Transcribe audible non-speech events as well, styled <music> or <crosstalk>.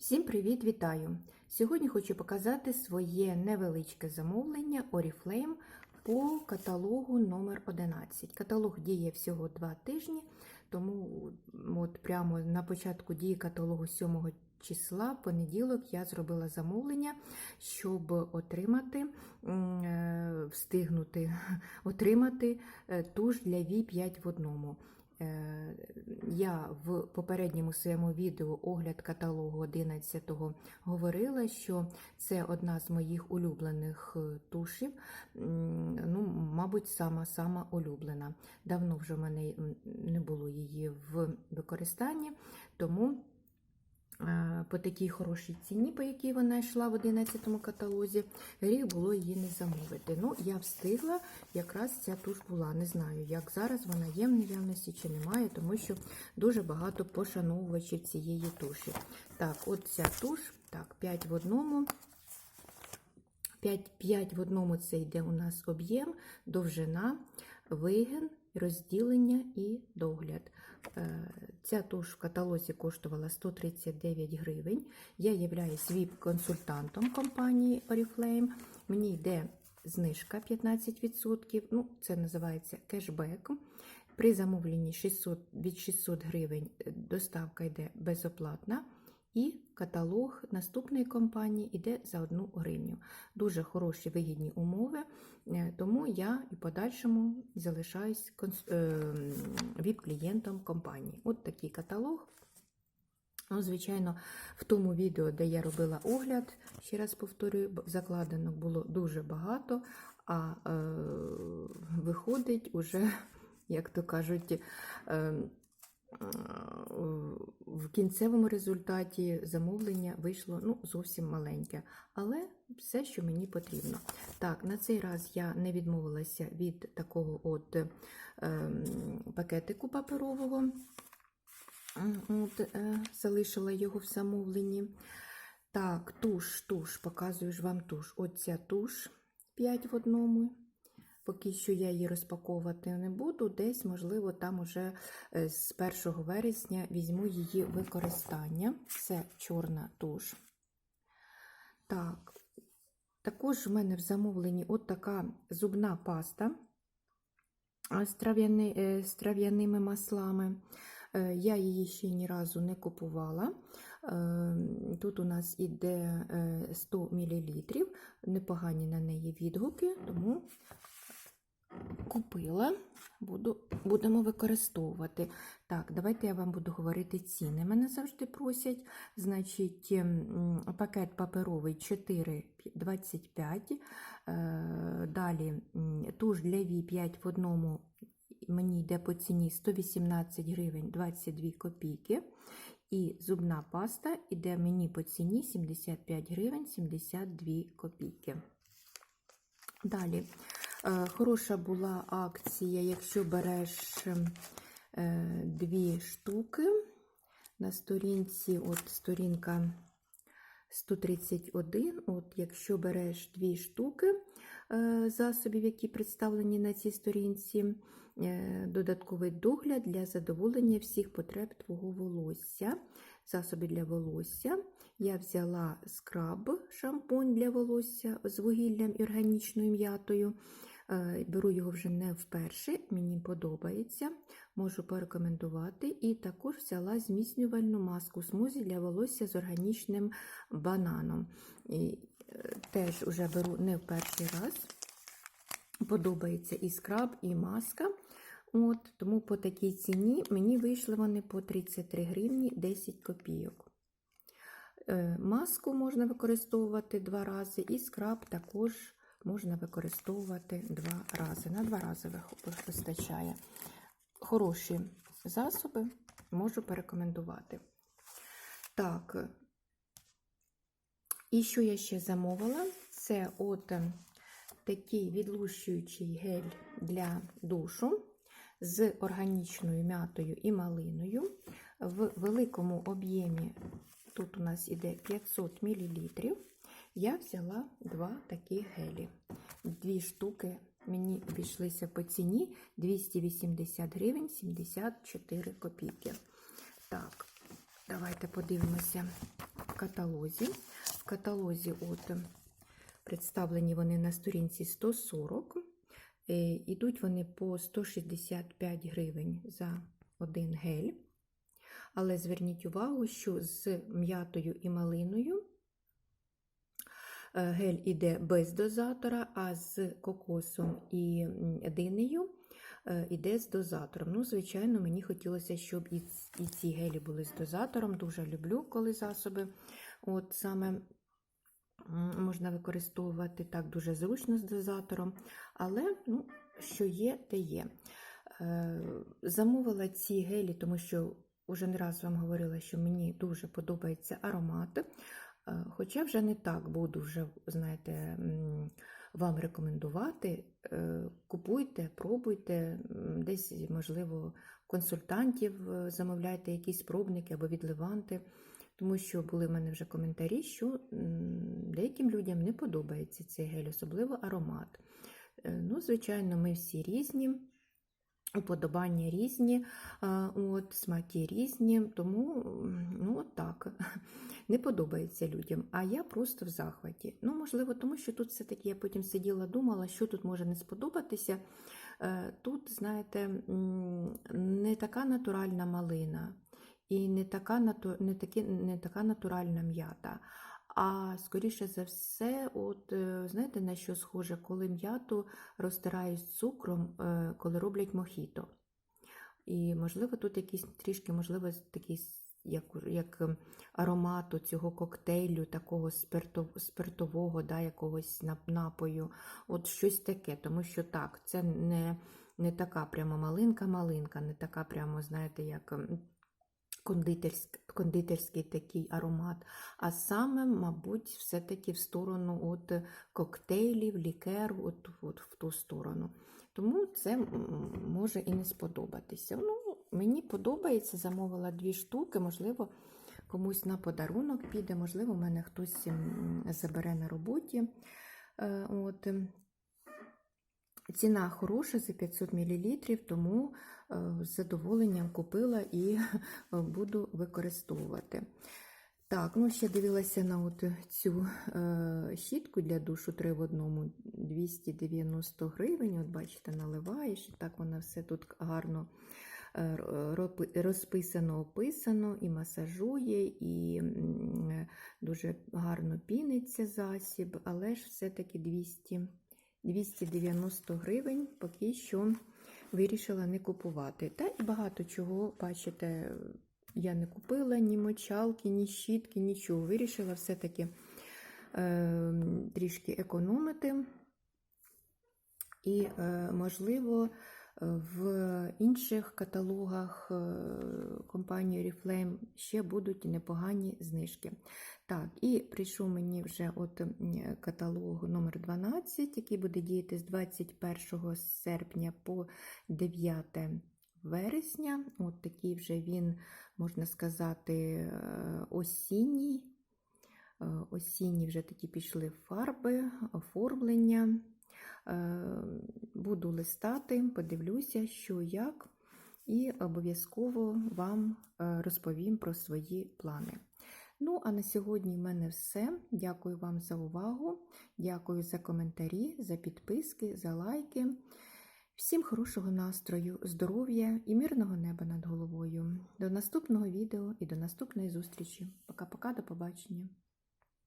Всім привіт, вітаю! Сьогодні хочу показати своє невеличке замовлення Oriflame по каталогу номер 11 Каталог діє всього 2 тижні, тому от прямо на початку дії каталогу 7 числа, понеділок, я зробила замовлення, щоб отримати, е, встигнути <laughs> отримати е, туш для V 5 в одному. Е, Я в попередньому своєму відео огляд каталогу 11-го говорила, що це одна з моїх улюблених е, тушів. Ну, мабуть, сама сама улюблена. Давно вже в мене не було її в використанні, тому по такій хорошій ціні, по якій вона йшла в 11 каталозі, гріх було її не замовити. Ну, я встигла, якраз ця туш була. Не знаю, як зараз вона є в наявності чи немає, тому що дуже багато пошановувачів цієї туші. Так, от ця туш, так, 5 в одному. 5, 5 в одному це йде у нас об'єм, довжина, вигин, розділення і догляд. Е, Ця туш в каталозі коштувала 139 гривень. Я являюсь ВІП-консультантом компанії Oriflame. Мені йде знижка 15%. Ну, це називається кешбек. При замовленні 600, від 600 гривень доставка йде безоплатна. І каталог наступної компанії йде за 1 гривню. Дуже хороші вигідні умови, е, тому я і подальшому залишаюсь віп-клієнтом компанії. От такий каталог. Ну, звичайно, в тому відео, де я робила огляд, ще раз повторюю, закладено було дуже багато, а е, виходить уже, <laughs> як то кажуть, е, кінцевому результаті замовлення вийшло ну, зовсім маленьке, але все, що мені потрібно. Так, на цей раз я не відмовилася від такого от е, пакетику паперового, от, е, залишила його в замовленні. Так, туш, туш, показую ж вам туш. Оця туш 5 в одному. Поки що я її розпаковувати не буду, десь, можливо, там уже е, з 1 вересня візьму її використання. Це чорна туш. Так, також в мене в замовленні от така зубна паста з, трав'яни, е, з трав'яними маслами. Е, Я її ще ні разу не купувала. Тут у нас іде 100 мл, непогані на неї відгуки, тому купила, буду, будемо використовувати. Так, давайте я вам буду говорити ціни. Мене завжди просять. Значить, ем, пакет паперовий 4,25. Е, Далі туш для Ві 5 в одному. Мені йде по ціні 118 гривень 22 копійки. І зубна паста йде мені по ціні 75 гривень 72 копійки. Далі. Е, хороша була акція, якщо береш е, дві штуки на сторінці, от сторінка 131, от якщо береш дві штуки е, засобів, які представлені на цій сторінці, додатковий догляд для задоволення всіх потреб твого волосся, засоби для волосся. Я взяла скраб, шампунь для волосся з вугіллям і органічною м'ятою. Беру його вже не вперше, мені подобається, можу порекомендувати. І також взяла зміцнювальну маску смузі для волосся з органічним бананом. І Теж вже беру не в перший раз. Подобається і скраб, і маска. От, Тому по такій ціні мені вийшли вони по 33 гривні 10 копійок. Маску можна використовувати два рази, і скраб також можна використовувати два рази. На два рази вистачає. Хороші засоби можу порекомендувати. Так, і що я ще замовила? Це от такий відлущуючий гель для душу з органічною м'ятою і малиною. В великому об'ємі, тут у нас іде 500 мл. Я взяла два такі гелі. Дві штуки мені обійшлися по ціні 280 гривень 74 копійки. Так, давайте подивимося в каталозі. В каталозі от представлені вони на сторінці 140. Е, Ідуть вони по 165 гривень за один гель. Але зверніть увагу, що з м'ятою і малиною гель іде без дозатора, а з кокосом і динею е, іде з дозатором. Ну, звичайно, мені хотілося, щоб і, ці гелі були з дозатором. Дуже люблю, коли засоби от саме можна використовувати так дуже зручно з дозатором. Але ну, що є, те є. Е, Замовила ці гелі, тому що вже не раз вам говорила, що мені дуже подобається аромат. Е, Хоча вже не так буду вже, знаєте, вам рекомендувати. Е, Купуйте, пробуйте, десь, можливо, консультантів е, замовляйте якісь пробники або відливанти. Тому що були в мене вже коментарі, що деяким людям не подобається цей гель, особливо аромат. Ну, звичайно, ми всі різні, уподобання різні, от, смаки різні, тому ну, от так, <laughs> не подобається людям. А я просто в захваті. Ну, можливо, тому що тут все-таки я потім сиділа, думала, що тут може не сподобатися. Е, Тут, знаєте, не така натуральна малина і не така, не такі, не така натуральна м'ята. А скоріше за все, от е, знаєте на що схоже, коли м'яту розтирають з цукром, е, коли роблять мохіто. І, можливо, тут якийсь трішки, можливо, такий як, як ем, аромату цього коктейлю, такого спиртов- спиртового, да, якогось напою. От щось таке, тому що так, це не, не така прямо малинка-малинка, не така прямо, знаєте, як ем, кондитерський, кондитерський такий аромат, а саме, мабуть, все-таки в сторону от коктейлів, лікеру, от, от в ту сторону. Тому це може і не сподобатися. Ну, мені подобається, замовила дві штуки, можливо, комусь на подарунок піде, можливо, мене хтось забере на роботі. Е, От. Ціна хороша за 500 мл, тому е, з задоволенням купила і буду використовувати. Так, ну ще дивилася на от цю е, щітку для душу 3 в одному 290 гривень. От бачите, наливаєш, і так вона все тут гарно е, розписано, описано, і масажує, і е, дуже гарно піниться засіб, але ж все-таки 200 290 гривень поки що вирішила не купувати. Та і багато чого, бачите, я не купила ні мочалки, ні щітки, нічого. Вирішила все-таки е, трішки економити. І, е, можливо, в інших каталогах е, компанії Oriflame ще будуть непогані знижки. Так, і прийшов мені вже от каталог номер 12, який буде діяти з 21 серпня по 9 вересня. От такий вже він, можна сказати, е, осінній. Е, Осінні вже такі пішли фарби, оформлення. Е, Буду листати, подивлюся, що як, і обов'язково вам е, розповім про свої плани. Ну, а на сьогодні в мене все. Дякую вам за увагу, дякую за коментарі, за підписки, за лайки. Всім хорошого настрою, здоров'я і мирного неба над головою. До наступного відео і до наступної зустрічі. Пока-пока, до побачення.